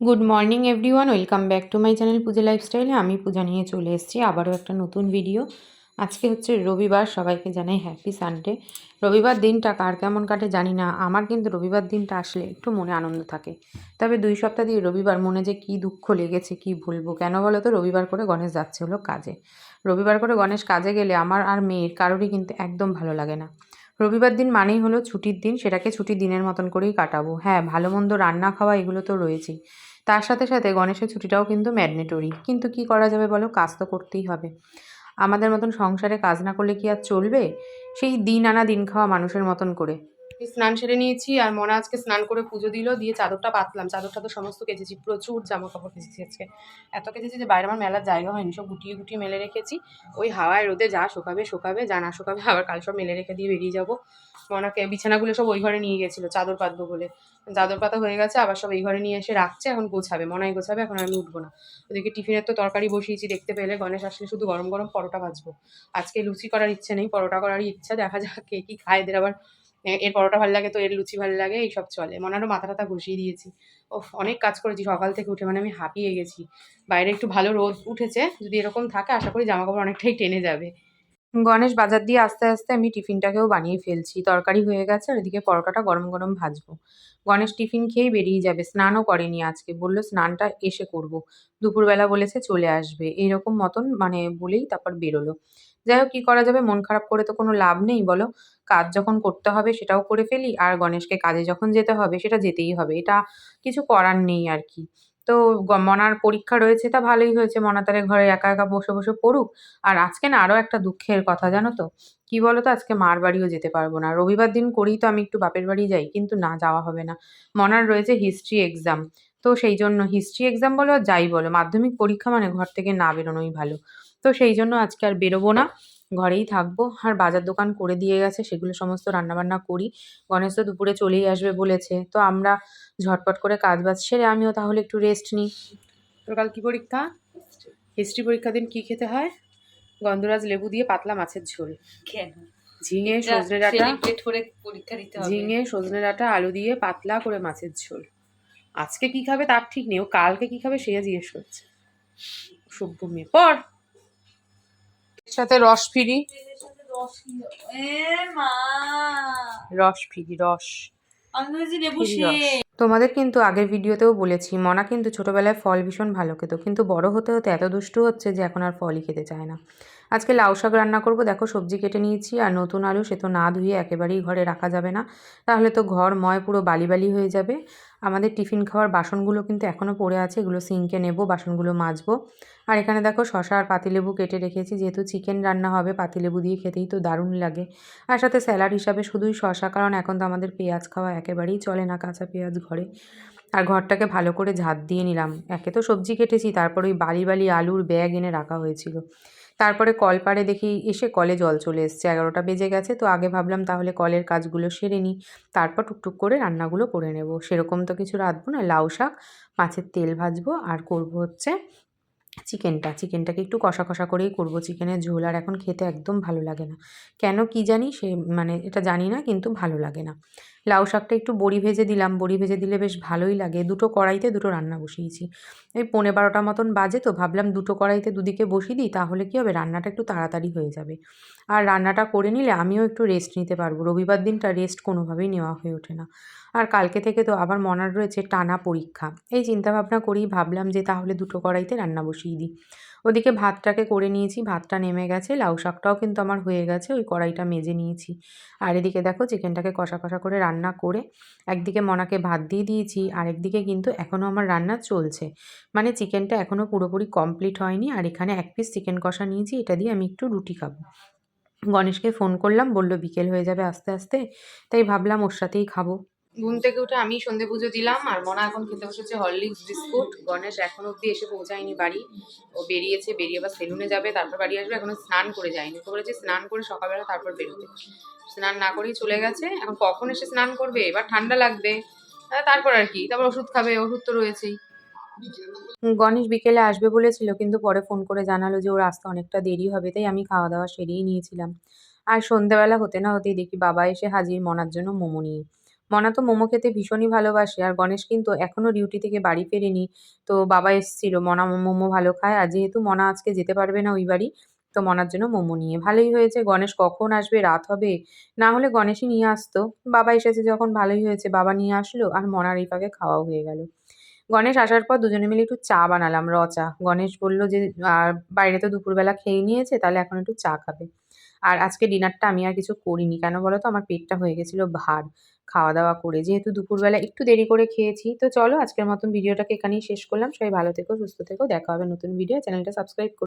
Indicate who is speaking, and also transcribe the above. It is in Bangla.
Speaker 1: Good morning everyone welcome back to my channel Puja লাইফস্টাইলে আমি পূজা নিয়ে চলে এসেছি। আবারও একটা নতুন ভিডিও আজকে হচ্ছে রবিবার। সবাইকে জানাই হ্যাপি সানডে রবিবার দিনটা কার কেমন কাটে জানি না। আমার কিন্তু রবিবার দিনটা আসলে একটু মনে আনন্দ থাকে। তবে দুই সপ্তাহ দিয়ে রবিবার মনে যে কী দুঃখ লেগেছে, কি বলব কেন বলো তো? রবিবার করে গণেশ যাচ্ছে হলো কাজে। রবিবার করে গণেশ কাজে গেলে আমার আর মেয়ের কারোরই কিন্তু একদম ভালো লাগে না। রবিবার দিন মানেই হলো ছুটির দিন, সেটাকে ছুটির দিনের মতন করেই কাটাবো। হ্যাঁ ভালো মন্দ রান্না খাওয়া এগুলো তো রয়েছেই। তার সাথে সাথে গণেশের ছুটিটাও কিন্তু ম্যাডনেটরি কিন্তু কি করা যাবে বলো? কাজ তো করতেই হবে। আমাদের মতন সংসারে কাজ না করলে কি আর চলবে? সেই দিন আনা দিন খাওয়া মানুষের মতন করে। স্নান সেরে নিয়েছি আর মনে আজকে স্নান করে পুজো দিল, দিয়ে চাদরটা পাতলাম। চাদরটা তো সমস্ত কেচেছি, প্রচুর জামা কাপড় কেচেছি আজকে। এত কেচেছি যে বাইরে আমার মেলার জায়গা হয়নি, সব গুটিয়ে গুটিয়ে মেলে রেখেছি। ওই হাওয়ায় রোদে যা শোকাবে শোকাবে, যা না শোকাবে, আবার কাল সব মেলে রেখে দিয়ে বেরিয়ে যাব। মনাকে বিছানাগুলো সব ওই ঘরে নিয়ে গেছিল, চাদর পাতবো বলে। চাদর পাতা হয়ে গেছে, আবার সব এই ঘরে নিয়ে এসে রাখছে, এখন গোছাবে। মনাই গোছাবে, এখন আমি উঠবো না। ওদিকে টিফিনের তো তরকারি বসিয়েছি, দেখতে পেলে গণেশ আসলে শুধু গরম গরম পরোটা ভাজবো। আজকে লুচি করার ইচ্ছে নেই, পরোটা করার ইচ্ছা, দেখা যাক কে কী খায়, এদের আবার এর পরোটা ভালো লাগে, তো এর লুচি ভালো লাগে, এইসব চলে। মনে মনারও মাথা টাথা ঘষিয়ে দিয়েছি। ও অনেক কাজ করেছি সকাল থেকে উঠে মানে আমি হাঁপিয়ে গেছি। বাইরে একটু ভালো রোদ উঠেছে, যদি এরকম থাকে, আশা করি জামা কাপড় অনেকটাই টেনে যাবে। গণেশ বাজার দিয়ে আস্তে আস্তে আমি টিফিনটাকেও বানিয়ে ফেলছি। তরকারি হয়ে গেছে আর এদিকে পরোটাটা গরম গরম ভাজবো। গণেশ টিফিন খেয়েই বেরিয়ে যাবে। স্নানও করেনি আজকে। বলল, স্নানটা এসে করব। দুপুরবেলা বলেছে, চলে আসবে। এইরকম মতন মানে বলেই তারপর বেরোলো। যাই হোক, কী করা যাবে? মন খারাপ করে তো কোনো লাভ নেই। বলো, কাজ যখন করতে হবে সেটাও করে ফেলি। আর গণেশকে কাজে যখন যেতে হবে সেটা যেতেই হবে। এটা কিছু করার নেই আর কি। তো মনার পরীক্ষা রয়েছে তা ভালোই হয়েছে। মনা তারে ঘরে একা একা বসে বসে পড়ুক। আর আজকে না আরও একটা দুঃখের কথা জানো তো? কি বলো তো আজকে মার বাড়িও যেতে পারব না। রবিবার দিন করেই তো আমি একটু বাপের বাড়ি যাই, কিন্তু না যাওয়া হবে না। মনার রয়েছে হিস্ট্রি এক্সাম তো সেই জন্য হিস্ট্রি এক্সাম বলো যাই বলো। মাধ্যমিক পরীক্ষা মানে ঘর থেকে না বেরোনোই ভালো। তো সেই জন্য আজকে আর বেরোবো না। ঘরেই থাকব। আর বাজার দোকান করে দিয়ে গেছে সেগুলো সমস্ত রান্নাবান্না করি। গণেশ তো দুপুরে চলেই আসবে বলেছে। তো আমরা ঝটপট করে কাজ বাজ সেরে আমিও তাহলে একটু রেস্ট নিই। তোর কাল কী পরীক্ষা? হিস্ট্রি পরীক্ষা দিন কী খেতে হয়? গন্ধরাজ লেবু দিয়ে পাতলা মাছের ঝোল।
Speaker 2: কেন?
Speaker 1: ঝিঙে সজনে ডাঁটা।
Speaker 2: পরীক্ষা দিতে হবে।
Speaker 1: ঝিঙে সজনে ডাঁটা আলু দিয়ে পাতলা করে মাছের ঝোল। আজকে কি খাবে তার ঠিক নেই। ও কালকে কি খাবে সে জিজ্ঞেস করছে। সভ্য মেয়ে পর সাথে রস ফিরি? রস ফিরি রস। তোমাদের কিন্তু আগের ভিডিওতেও বলেছি মনা কিন্তু ছোটবেলায় ফল ভীষণ ভালো খেত কিন্তু বড় হতে হতে এত দুষ্টু হচ্ছে যে এখন আর ফলই খেতে চায় না। আজকে লাউ শাক রান্না করব। দেখো, সবজি কেটে নিয়েছি আর নতুন আলু সে তো না ধুয়ে একেবারেই ঘরে রাখা যাবে না। তাহলে তো ঘর ময় পুরো বালি বালি হয়ে যাবে। আমাদের টিফিন খাওয়ার বাসনগুলো কিন্তু এখনও পড়ে আছে, এগুলো সিঙ্কে নেব, বাসনগুলো মাজবো। আর এখানে দেখো শশা আর পাতিলেবু কেটে রেখেছি, যেহেতু চিকেন রান্না হবে, পাতিলেবু দিয়ে খেতেই তো দারুণ লাগে। আর সাথে স্যালাড হিসাবে শুধুই শশা কারণ এখন তো আমাদের পেঁয়াজ খাওয়া একেবারেই চলে না কাঁচা পেঁয়াজ ঘরে। আর ঘরটাকে ভালো করে ঝাঁত দিয়ে নিলাম। একে তো সবজি কেটেছি, তারপর ওই বালি বালি আলুর ব্যাগ এনে রাখা হয়েছিল। তারপরে কল পাড়ে দেখি এসে কলে জল চলে এসছে, এগারোটা বেজে গেছে, তো আগে ভাবলাম তাহলে কলের কাজগুলো সেরে নিই। তারপর টুকটুক করে রান্নাগুলো করে নেব। সেরকম তো কিছু রাঁধবো না, লাউ শাক, মাছের তেল ভাজবো, আর করব হচ্ছে চিকেনটা। চিকেনটাকে একটু কষা কষা করেই করব। চিকেনের ঝোল আর এখন খেতে একদম ভালো লাগে না। কেন কি জানি সে মানে এটা জানি না, কিন্তু ভালো লাগে না। লাউ শাকটা একটু বড়ি ভেজে দিলাম। বড়ি ভেজে দিলে বেশ ভালোই লাগে। দুটো কড়াইতে দুটো রান্না বসিয়েছি। এই পৌনে বারোটা মতন বাজে তো, ভাবলাম দুটো কড়াইতে দুদিকে বসিয়ে দিই, তাহলে কী হবে? রান্নাটা একটু তাড়াতাড়ি হয়ে যাবে। আর রান্নাটা করে নিলে আমিও একটু রেস্ট নিতে পারব। রবিবার দিনটা রেস্ট কোনোভাবেই নেওয়া হয়ে ওঠে না। আর কালকে থেকে তো আবার মনার রয়েছে টানা পরীক্ষা। এই চিন্তাভাবনা করেই ভাবলাম যে, তাহলে দুটো কড়াইতে রান্না বসিয়ে দিই। ওদিকে ভাতটাকে করে নিয়েছি, ভাতটা নেমে গেছে। লাউ শাকটাও কিন্তু আমার হয়ে গেছে, ওই কড়াইটা মেজে নিয়েছি। আর এদিকে দেখো চিকেনটাকে কষা কষা করে রান্না করে একদিকে মনাকে ভাত দিয়ে দিয়েছি, আরেকদিকে কিন্তু এখনও আমার রান্না চলছে। মানে চিকেনটা এখনও পুরোপুরি কমপ্লিট হয়নি আর এখানে এক পিস চিকেন কষা নিয়েছি, এটা দিয়ে আমি একটু রুটি খাব। গণেশকে ফোন করলাম, বলল বিকেল হয়ে যাবে আস্তে আস্তে, তাই ভাবলাম ওর সাথেই খাব। ঘুম থেকে উঠে আমি সন্ধে পুজো দিলাম, আর মনা এখন খেতে বসেছে হরলিক্স বিস্কুট। গণেশ এখন অবধি এসে পৌঁছায়নি বাড়ি। ও বেরিয়েছে, বেরিয়ে আবার সেলুনে যাবে, তারপর বাড়ি আসবে, এখনও স্নান করে যায়নি। তো বলেছে স্নান করে সকালবেলা তারপর বেরোতে। স্নান না করেই চলে গেছে। এখন কখন এসে স্নান করবে? এবার ঠান্ডা লাগবে। তারপর আর কি, তারপর ওষুধ খাবে, ওষুধ তো রয়েছেই। গণেশ বিকেলে আসবে বলেছিল, কিন্তু পরে ফোন করে জানালো যে ওর আসতে অনেকটা দেরি হবে, তাই আমি খাওয়া দাওয়া সেরেই নিয়েছিলাম। আর সন্ধ্যাবেলা হতে না হতেই দেখি বাবা এসে হাজির মনার জন্য মোমো নিয়ে। মনা তো মোমো খেতে ভীষণই ভালোবাসে আর গণেশ কিন্তু এখনও ডিউটি থেকে বাড়ি ফেরেনি। তো বাবা এসেছিল, মনা মোমো ভালো খায় আর যেহেতু মনা আজকে যেতে পারবে না ওই বাড়ি, তো মনার জন্য মোমো নিয়ে। ভালোই হয়েছে, গণেশ কখন আসবে, রাত হবে? না হলে গণেশই নিয়ে আসতো। বাবা এসেছে যখন ভালোই হয়েছে, বাবা নিয়ে আসলো আর মনার এই পাকে খাওয়াও হয়ে গেল। গণেশ আসার পর দুজনে মিলে একটু চা বানালাম, র চা। গণেশ বলল যে, আর বাইরে তো দুপুরবেলা খেয়ে নিয়েছে, তাহলে এখন একটু চা খাবে। আর আজকে ডিনারটা আমি আর কিছু করিনি। কেন বলো তো? আমার পেটটা হয়ে গেছিল ভার। খাওয়া দাওয়া করে যেহেতু দুপুরবেলা একটু দেরি করে খেয়েছি। তো চলো আজকের মতন ভিডিওটাকে এখানেই শেষ করলাম। সবাই ভালো থেকো, সুস্থ থেকো। দেখা হবে নতুন ভিডিও চ্যানেলটা সাবস্ক্রাইব করো